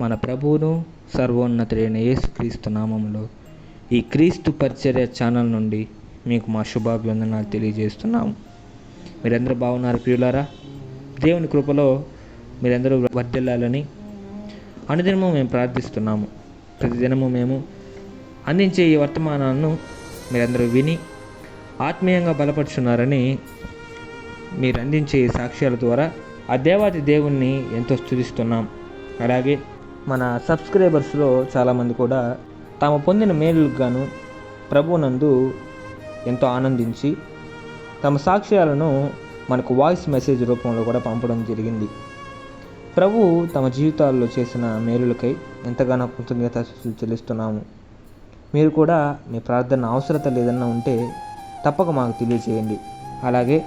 మన ప్రభువును సర్వోన్నతుడైన యేసుక్రీస్తు నామంలో ఈ క్రీస్తు పరిచర్య ఛానల్ నుండి మీకు మా శుభాభివందనాలు తెలియజేస్తున్నాము. మీరందరూ బాగున్నారు ప్రియులారా? దేవుని కృపలో మీరందరూ వర్ధిల్లాలని అనుదినము మేము ప్రార్థిస్తున్నాము. ప్రతిదినము మేము అందించే ఈ వర్తమానాలను మీరందరూ విని ఆత్మీయంగా బలపరుచున్నారని మీరు అందించే ఈ సాక్ష్యాల ద్వారా ఆ దేవాది దేవుణ్ణి ఎంతో స్థుతిస్తున్నాం అలాగే మన సబ్స్క్రైబర్స్లో చాలామంది కూడా తాము పొందిన మేలుకు గాను ప్రభునందు ఎంతో ఆనందించి తమ సాక్ష్యాలను మనకు వాయిస్ మెసేజ్ రూపంలో కూడా పంపడం జరిగింది. ప్రభు తమ జీవితాల్లో చేసిన మేలులకై ఎంతగానో కృతజ్ఞత చెల్లిస్తున్నాము. మీరు కూడా మీ ప్రార్థన అవసరత లేదన్నా ఉంటే తప్పక మాకు తెలియచేయండి. అలాగే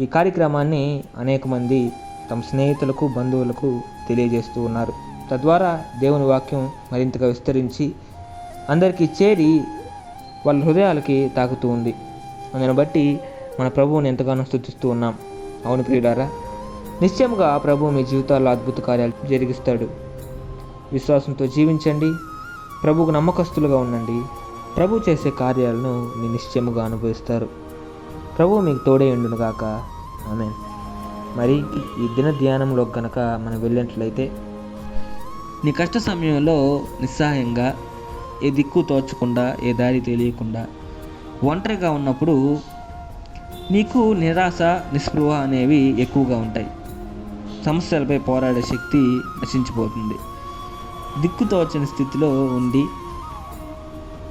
ఈ కార్యక్రమాన్ని అనేక మంది తమ స్నేహితులకు బంధువులకు తెలియజేస్తూ ఉన్నారు. తద్వారా దేవుని వాక్యం మరింతగా విస్తరించి అందరికీ చేరి వాళ్ళ హృదయాలకి తాకుతూ ఉంది. అందుని బట్టి మన ప్రభువుని ఎంతగానో స్థుతిస్తూ ఉన్నాం. అవును ప్రియుడారా నిశ్చయముగా ప్రభు మీ జీవితాల్లో అద్భుత కార్యాలు జరిగిస్తాడు. విశ్వాసంతో జీవించండి. ప్రభుకు నమ్మకస్తులుగా ఉండండి. ప్రభు చేసే కార్యాలను మీ నిశ్చయముగా అనుభవిస్తారు. ప్రభు మీకు తోడే ఉండునుగాక. ఆమె మరి ఈ దిన ధ్యానంలో కనుక మనం వెళ్ళినట్లయితే నీ కష్ట సమయంలో నిస్సహాయంగా ఏ దిక్కు తోచకుండా ఏ దారి తెలియకుండా ఒంటరిగా ఉన్నప్పుడు నీకు నిరాశ నిస్పృహ అనేవి ఎక్కువగా ఉంటాయి. సమస్యలపై పోరాడే శక్తి నశించిపోతుంది. దిక్కు తోచని స్థితిలో ఉండి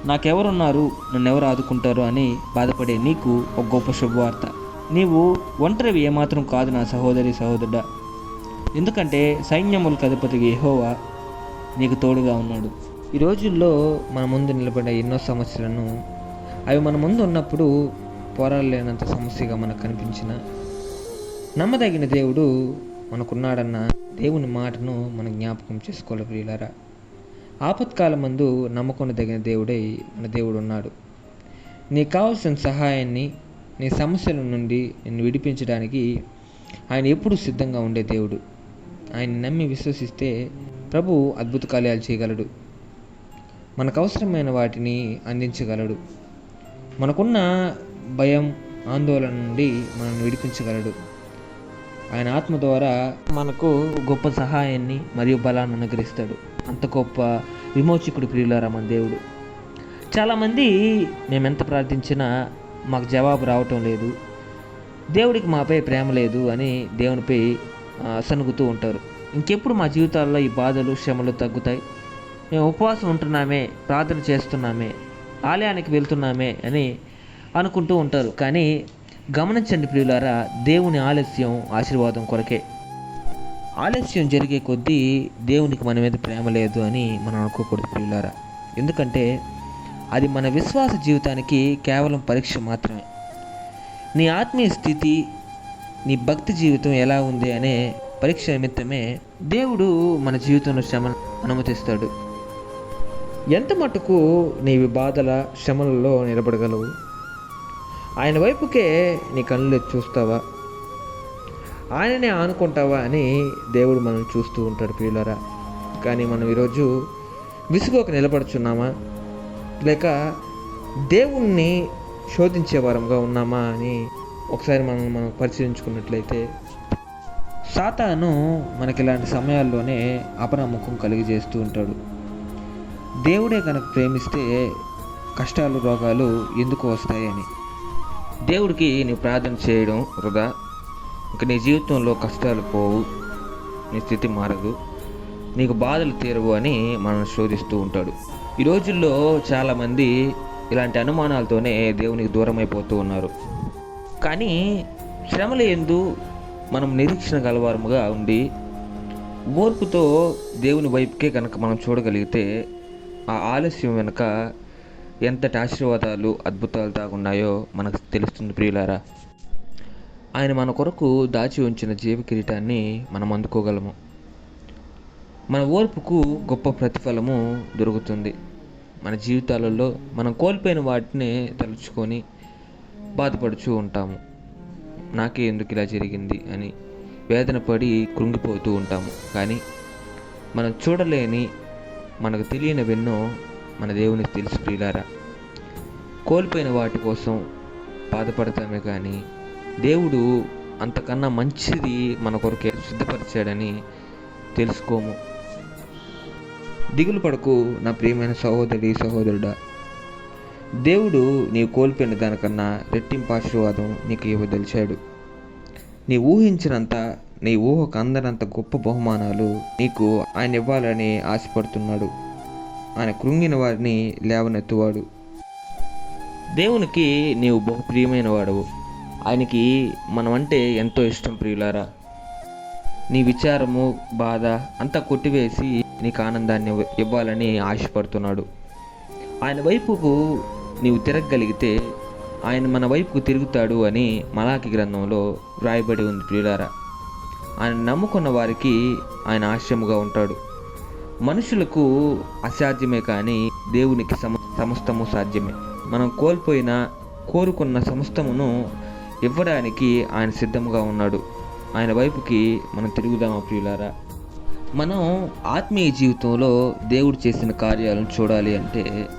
నాకెవరున్నారు నన్ను ఎవరు ఆదుకుంటారు అని బాధపడే నీకు ఒక గొప్ప శుభవార్త. నీవు ఒంటరివి ఏమాత్రం కాదు నా సహోదరి సహోదరుడా. ఎందుకంటే సైన్యములకు అధిపతి ఎహోవా నీకు తోడుగా ఉన్నాడు. ఈ రోజుల్లో మన ముందు నిలబడే ఎన్నో సమస్యలను అవి మన ముందు ఉన్నప్పుడు పోరాడలేనంత సమస్యగా మనకు కనిపించిన నమ్మదగిన దేవుడు మనకున్నాడన్న దేవుని మాటను మనం జ్ఞాపకం చేసుకోవాలి ప్రియులారా. ఆపత్కాల ఆపత్కాలమందు నమ్మకొనదగిన దేవుడై మన దేవుడు ఉన్నాడు నీకు కావలసిన సహాయాన్ని నీ సమస్యల నుండి నిన్ను విడిపించడానికి ఆయన ఎప్పుడు సిద్ధంగా ఉండే దేవుడు. ఆయన నమ్మి విశ్వసిస్తే ప్రభు అద్భుత కార్యాలు చేయగలడు. మనకు అవసరమైన వాటిని అందించగలడు. మనకున్న భయం ఆందోళన నుండి మనల్ని విడిపించగలడు. ఆయన ఆత్మ ద్వారా మనకు గొప్ప సహాయాన్ని మరియు బలాన్ని అనుగ్రహిస్తాడు. అంత గొప్ప విమోచకుడు ప్రియులారా మన దేవుడు. చాలామంది మేము ఎంత ప్రార్థించినా మాకు జవాబు రావటం లేదు. దేవుడికి మాపై ప్రేమ లేదు అని దేవునిపై సనుగుతూ ఉంటారు. ఇంకెప్పుడు మా జీవితాల్లో ఈ బాధలు శ్రమలు తగ్గుతాయి? మేము ఉపవాసం ఉంటున్నామే ప్రార్థన చేస్తున్నామే ఆలయానికి వెళ్తున్నామే అని అనుకుంటూ ఉంటారు. కానీ గమనించండి ప్రియులారా దేవుని ఆలస్యం ఆశీర్వాదం కొరకే. ఆలస్యం జరిగే కొద్దీ దేవునికి మన మీద ప్రేమ లేదు అని మనం అనుకోకూడదు ప్రియులారా. ఎందుకంటే అది మన విశ్వాస జీవితానికి కేవలం పరీక్ష మాత్రమే. నీ ఆత్మీయ స్థితి నీ భక్తి జీవితం ఎలా ఉంది అనే పరీక్ష నిమిత్తమే దేవుడు మన జీవితంలో శ్రమ అనుమతిస్తాడు. ఎంత మటుకు నీవి బాధల శ్రమలలో నిలబడగలవు? ఆయన వైపుకే నీ కళ్ళు చూస్తావా? ఆయననే ఆనుకుంటావా అని దేవుడు మనం చూస్తూ ఉంటాడు ప్రియులరా. కానీ మనం ఈరోజు విసుగోక నిలబడుచున్నామా? లేక దేవుణ్ణి శోధించే వారంగా ఉన్నామా అని ఒకసారి మనం మనం పరిశీలించుకున్నట్లయితే సాతాను మనకి ఇలాంటి సమయాల్లోనే అపనమ్మకం కలిగజేస్తూ ఉంటాడు. దేవుడే కనుక ప్రేమిస్తే కష్టాలు రోగాలు ఎందుకు వస్తాయని? దేవుడికి నీ ప్రార్థన చేయడం వృధా. ఇంక నీ జీవితంలో కష్టాలు పోవు నీ స్థితి మారదు నీకు బాధలు తీరవు అని మనం శోధిస్తూ ఉంటాడు. ఈ రోజుల్లో చాలామంది ఇలాంటి అనుమానాలతోనే దేవునికి దూరం అయిపోతూ ఉన్నారు. కానీ శ్రమల ఎందు మనం నిరీక్షణ గలవారముగా ఉండి ఓర్పుతో దేవుని వైపుకే కనుక మనం చూడగలిగితే ఆ ఆలస్యం వెనుక ఎంతటి ఆశీర్వాదాలు అద్భుతాలు దాగున్నాయో మనకు తెలుస్తుంది ప్రియులారా. ఆయన మన కొరకు దాచి ఉంచిన జీవ కిరీటాన్ని మనం అందుకోగలము. మన ఓర్పుకు గొప్ప ప్రతిఫలము దొరుకుతుంది. మన జీవితాలలో మనం కోల్పోయిన వాటిని తలుచుకొని బాధపడుచూ ఉంటాము. నాకే ఎందుకు ఇలా జరిగింది అని వేదన పడి కృంగిపోతూ ఉంటాము. కానీ మనం చూడలేని మనకు తెలియనివెన్నో మన దేవునికి తెలుసు ప్రియులారా. కోల్పోయిన వాటి కోసం బాధపడతామే కానీ దేవుడు అంతకన్నా మంచిది మన కొరకే సిద్ధపరిచాడని తెలుసుకోము. దిగులు పడకు నా ప్రియమైన సహోదరి సహోదరుడా. దేవుడు నీవు కోల్పోయిన దానికన్నా రెట్టింపు ఆశీర్వాదం నీకు ఇవ్వదలిచాడు. నీ ఊహించినంత నీ ఊహకు అందనంత గొప్ప బహుమానాలు నీకు ఆయన ఇవ్వాలని ఆశపడుతున్నాడు. ఆయన కృంగిన వారిని లేవనెత్తువాడు. దేవునికి నీవు బహు ప్రియమైన వాడవు. ఆయనకి మనమంటే ఎంతో ఇష్టం ప్రియులారా. నీ విచారము బాధ అంతా కొట్టివేసి నీకు ఆనందాన్ని ఇవ్వాలని ఆశపడుతున్నాడు. ఆయన వైపుకు నీవు తిరగగలిగితే ఆయన మన వైపుకు తిరుగుతాడు అని మలాకి గ్రంథంలో వ్రాయబడి ఉంది ప్రియులారా. ఆయన నమ్ముకున్న వారికి ఆయన ఆశ్రముగా ఉంటాడు. మనుషులకు అసాధ్యమే కానీ దేవునికి సమ సమస్తము సాధ్యమే. మనం కోల్పోయిన కోరుకున్న సమస్తమును ఇవ్వడానికి ఆయన సిద్ధంగా ఉన్నాడు. ఆయన వైపుకి మనం తిరుగుదామా ప్రియులారా? మనం ఆత్మీయ జీవితంలో దేవుడు చేసిన కార్యాలను చూడాలి అంటే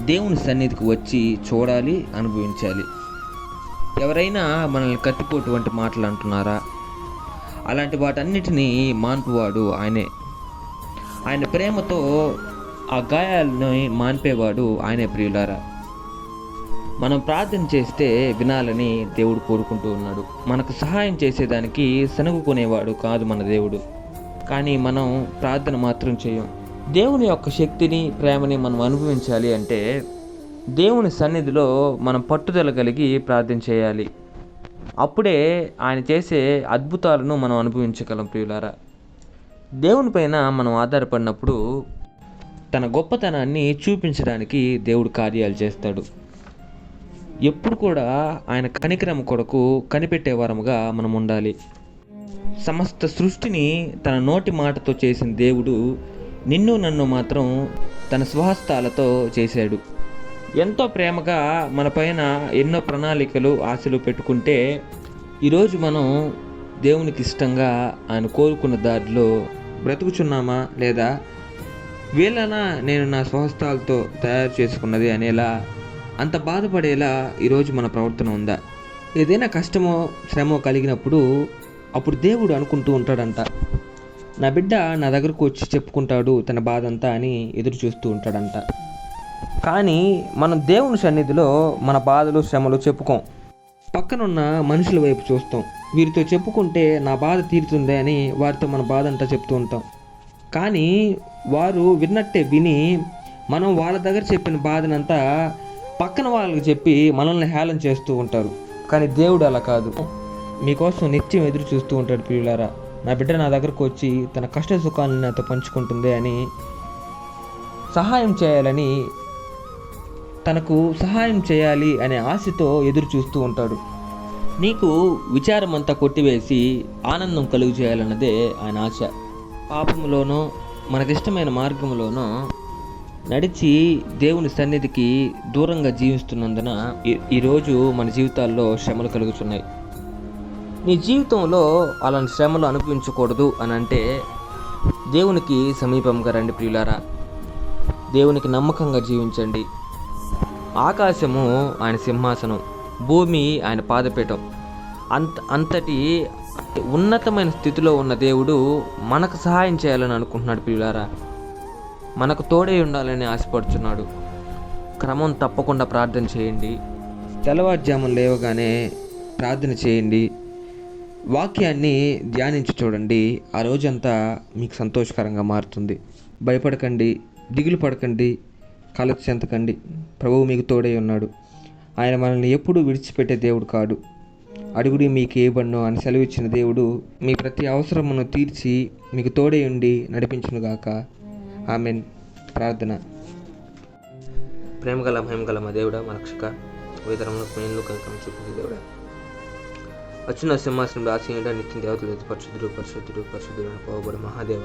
దేవుని సన్నిధికి వచ్చి చూడాలి అనుభవించాలి. ఎవరైనా మనల్ని కత్తిపోటు వంటి మాటలు అంటున్నారా? అలాంటి వాటన్నిటినీ మాన్పువాడు ఆయనే. ఆయన ప్రేమతో ఆ గాయాలను మాన్పేవాడు ఆయనే ప్రియులారా. మనం ప్రార్థన చేస్తే వినాలని దేవుడు కోరుకుంటూ ఉన్నాడు. మనకు సహాయం చేసేదానికి సనుగుకునేవాడు కాదు మన దేవుడు. కానీ మనం ప్రార్థన మాత్రం చేయం. దేవుని యొక్క శక్తిని ప్రేమని మనం అనుభవించాలి అంటే దేవుని సన్నిధిలో మనం పట్టుదల కలిగి ప్రార్థన చేయాలి. అప్పుడే ఆయన చేసే అద్భుతాలను మనం అనుభవించగలం ప్రియులారా. దేవుని పైన మనం ఆధారపడినప్పుడు తన గొప్పతనాన్ని చూపించడానికి దేవుడు కార్యాలు చేస్తాడు. ఎప్పుడు కూడా ఆయన కనికరం కొరకు కనిపెట్టే వారముగా మనం ఉండాలి. సమస్త సృష్టిని తన నోటి మాటతో చేసిన దేవుడు నిన్ను నన్ను మాత్రం తన స్వహస్తాలతో చేశాడు. ఎంతో ప్రేమగా మన పైన ఎన్నో ప్రణాళికలు ఆశలు పెట్టుకుంటే ఈరోజు మనం దేవునికి ఇష్టంగా ఆయన కోరుకున్న దారిలో బ్రతుకుచున్నామా లేదా? వీళ్ళనా నేను నా స్వహస్తాలతో తయారు చేసుకున్నది అనేలా అంత బాధపడేలా ఈరోజు మన ప్రవర్తన ఉందా? ఏదైనా కష్టమో శ్రమో కలిగినప్పుడు అప్పుడు దేవుడు అనుకుంటూ ఉంటాడంట నా బిడ్డ నా దగ్గరకు వచ్చి చెప్పుకుంటాడు తన బాధ అంతా అని ఎదురు చూస్తూ ఉంటాడంట. కానీ మనం దేవుని సన్నిధిలో మన బాధలు శ్రమలు చెప్పుకోం. పక్కనున్న మనుషుల వైపు చూస్తాం. వీరితో చెప్పుకుంటే నా బాధ తీరుతుంది అని వారితో మన బాధ అంతా చెప్తూ ఉంటాం. కానీ వారు విన్నట్టే విని మనం వాళ్ళ దగ్గర చెప్పిన బాధనంతా పక్కన వాళ్ళకి చెప్పి మనల్ని హేళన చేస్తూ ఉంటారు. కానీ దేవుడు అలా కాదు. మీకోసం నిత్యం ఎదురు చూస్తూ ఉంటాడు ప్రియులారా. నా బిడ్డ నా దగ్గరకు వచ్చి తన కష్ట సుఖాలను నాతో పంచుకుంటుంది అని సహాయం చేయాలని తనకు సహాయం చేయాలి అనే ఆశతో ఎదురు చూస్తూ ఉంటాడు. నీకు విచారం అంతా కొట్టివేసి ఆనందం కలుగు చేయాలన్నదే ఆయన ఆశ. పాపములోనో మనకిష్టమైన మార్గంలోనో నడిచి దేవుని సన్నిధికి దూరంగా జీవిస్తున్నందున ఈ- ఈరోజు మన జీవితాల్లో శ్రమలు కలుగుతున్నాయి నీ జీవితంలో అలాంటి శ్రమలు అనుభవించకూడదు అని అంటే దేవునికి సమీపంగా రండి ప్రియులారా. దేవునికి నమ్మకంగా జీవించండి. ఆకాశము ఆయన సింహాసనం భూమి ఆయన పాదపీఠం. అంత అంతటి ఉన్నతమైన స్థితిలో ఉన్న దేవుడు మనకు సహాయం చేయాలని అనుకుంటున్నాడు పిల్లారా మనకు తోడే ఉండాలని ఆశపడుచున్నాడు. క్రమం తప్పకుండా ప్రార్థన చేయండి. తెల్లవారుజామున లేవగానే ప్రార్థన చేయండి. వాక్యాన్ని ధ్యానించి చూడండి. ఆ రోజంతా మీకు సంతోషకరంగా మారుతుంది. భయపడకండి దిగులు పడకండి కలత చెందకండి ప్రభువు మీకు తోడై ఉన్నాడు. ఆయన మనల్ని ఎప్పుడూ విడిచిపెట్టే దేవుడు కాడు. అడుగుడి మీకు ఏ బన్నో అని సెలవిచ్చిన దేవుడు మీ ప్రతి అవసరమును తీర్చి మీకు తోడై ఉండి నడిపించునుగాక ఆమెన్. ప్రార్థన. ప్రేమగల మహిమగల మా దేవుడా మా రక్షక విధరములకు మేలు కనుక చూపించే దేవుడా. అచ్చున సింహాసనంలో ఆశయంగా నిత్యం దేవతలు పరిశుద్ధుడు పరిశుద్ధుడు పరిశుద్ధుడు అని పోవబడి మహాదేవ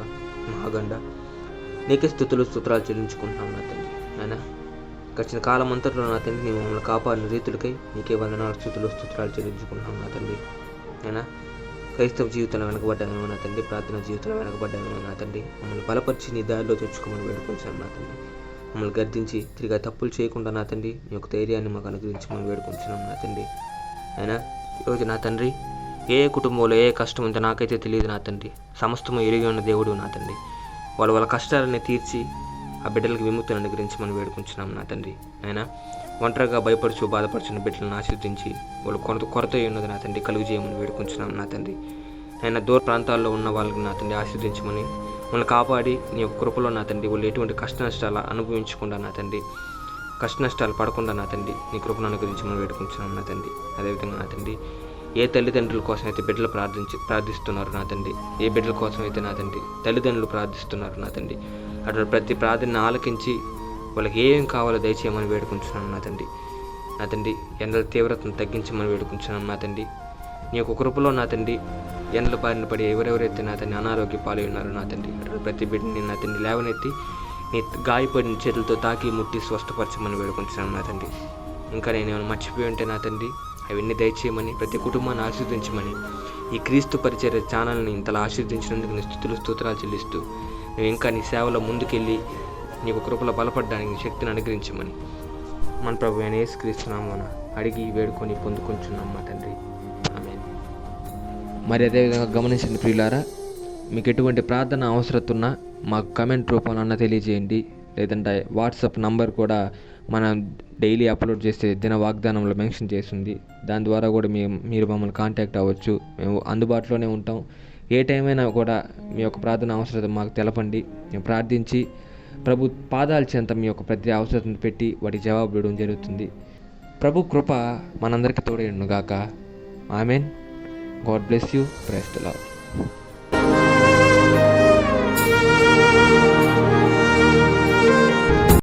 మహాగండ. నీకే స్థుతులు స్తోత్రాలు చెల్లించుకుంటున్నాను నా తండ్రి. నాయన గడిచిన కాలం అంతట్లో నా తండ్రి నీ మమ్మల్ని కాపాడిన రీతులకై నీకే వందనాలు స్థుతులు స్తోత్రాలు చెల్లించుకుంటున్నాం నా తండ్రి. నాయన క్రైస్తవ జీవితంలో వెనకబడ్డామేమో నా తండ్రి ప్రార్థన జీవితంలో వెనకబడ్డామేమో నా తండ్రి. మమ్మల్ని బలపరిచి నీ దారిలో తెచ్చుకోమని వేడుకుంటున్నాం నా తండ్రి. మమ్మల్ని గర్దించి తిరిగి తప్పులు చేయకుండా నా తండ్రి మీ యొక్క ధైర్యాన్ని మాకు అనుగ్రహించమని వేడుకుంటున్నాం నా తండ్రి. అయినా ఈరోజు నా తండ్రి ఏ కుటుంబంలో ఏ కష్టం ఉందో నాకైతే తెలియదు నా తండ్రి. సమస్తము ఎరిగి ఉన్న దేవుడు నా తండ్రి. వాళ్ళ వాళ్ళ కష్టాలని తీర్చి ఆ బిడ్డలకు విముక్తిని మనం వేడుకుంటున్నాం నా తండ్రి. అయినా ఒంటరిగా భయపడుచు బాధపడుచున్న బిడ్డలను ఆశీర్దించి వాళ్ళు కొరత కొరత అయి ఉన్నది నా తండ్రి. కలుగు చేయమని వేడుకుంటున్నాం నా తండ్రి. అయినా దూర ప్రాంతాల్లో ఉన్న వాళ్ళకి నా తండ్రి ఆశీర్దించమని వాళ్ళని కాపాడి నీ యొక్క కృపలో నా తండ్రి వాళ్ళు ఎటువంటి కష్ట నష్టాలు అనుభవించకుండా నా తండ్రి. కష్ట నష్టాలు పడకుండా నా తండ్రి నీ కృపను అనుగ్రహించమని వేడుకుంటున్నాం నా తండ్రి. అదేవిధంగా నా తండ్రి ఏ తల్లిదండ్రుల కోసం అయితే బిడ్డలు ప్రార్థించి ప్రార్థిస్తున్నారు నా తండ్రి ఏ బిడ్డల కోసం అయితే నా తండ్రి తల్లిదండ్రులు ప్రార్థిస్తున్నారు నా తండ్రి అటు ప్రతి ప్రార్థన ఆలకించి వాళ్ళకి ఏం కావాలో దయచేయమని వేడుకుంటున్నాను నా తండ్రి. నా తండ్రి ఎండల తీవ్రతను తగ్గించమని వేడుకుంటున్నాను నా తండ్రి. నీ యొక్క కృపలో నా తండ్రి ఎండల బారిన పడి ఎవరెవరైతే నా తండ్రి అనారోగ్య పాలై ఉన్నారో నా తండ్రి అటు ప్రతి బిడ్డని నా తండ్రి లేవనెత్తి నీ గాయపడిన చేతులతో తాకి ముట్టి స్వస్థపరచమని వేడుకుంటున్నాను నా తండ్రి. ఇంకా నేను ఏమైనా మర్చిపోయి ఉంటే నా తండ్రి అవన్నీ దయచేయమని ప్రతి కుటుంబాన్ని ఆశీర్వదించమని ఈ క్రీస్తు పరిచర్య ఛానల్ని ఇంతలా ఆశీర్వదించినందుకు నీ స్థుతులు స్తోత్రాలు చెల్లిస్తూ నువ్వు ఇంకా నీ సేవలో ముందుకెళ్ళి నీకు కృపలో బలపడడానికి శక్తిని అనుగ్రహించమని మన ప్రభు అయిన యేసుక్రీస్తునామన అడిగి వేడుకొని పొందుకుంటున్నాం మా తండ్రి. ఆమె మరి అదేవిధంగా గమనించండి ప్రియులారా మీకు ఎటువంటి ప్రార్థన అవసరం ఉన్నా మాకు కమెంట్ రూపంలో తెలియజేయండి. లేదంటే వాట్సాప్ నంబర్ కూడా మనం డైలీ అప్లోడ్ చేసే దిన వాగ్దానంలో మెన్షన్ చేస్తుంది. దాని ద్వారా కూడా మీ మీరు మమ్మల్ని కాంటాక్ట్ అవ్వచ్చు. మేము అందుబాటులోనే ఉంటాం. ఏ టైం అయినా కూడా మీ యొక్క ప్రార్థన అవసరం మాకు తెలపండి. మేము ప్రార్థించి ప్రభు పాదాల చెంత మీ యొక్క ప్రతి అవసరతను పెట్టి వాటికి జవాబు ఇవ్వడం జరుగుతుంది. ప్రభు కృప మనందరికీ తోడేయును ఐ amen. God bless you. ప్రెస్ట్ love